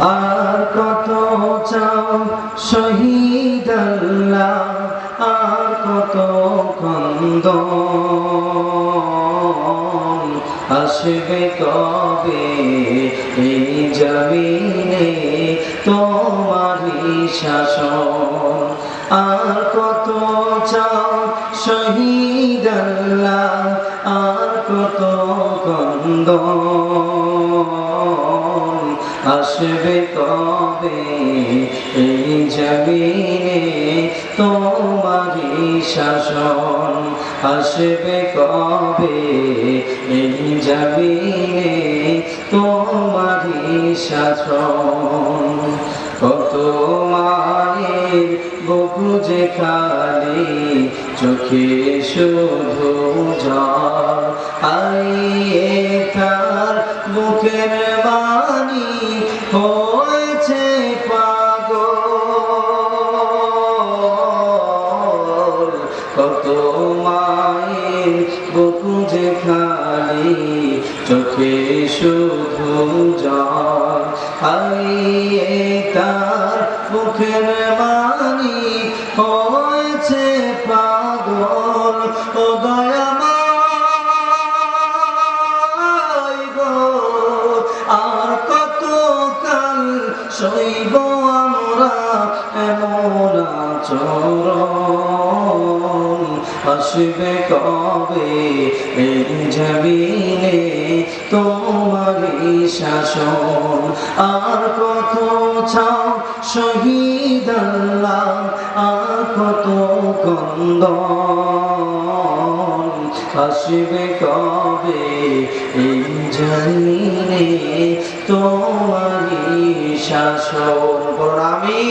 আর কত চাও শহীদ আর কত কন্দ আসবে কবে এই জমিনে তোমারই শাসন? আর কত চাও শহীদ আর কত কন্দ আসবে কবে এই জমিনে তোমারই শাসন। আসবে কবে এই জমিনে তোমারই শাসন। কত মায়ের বুকু যে খালি, চোখে শুধু জল। বুকের হয়েছে কত মায়ের বুকু খালি, চোখে শুধু জল। আইয়ে তার মুখের মানি হয়েছে পাগল। ও সইব আমরা এমন আচরণ। আসবে কবে এই জমিনে তোমারই শাসন? আর কত চাও শহীদ আর কত কন্দন? আসবে কবে এই জমিনে তোমারই শাসন করুন আমি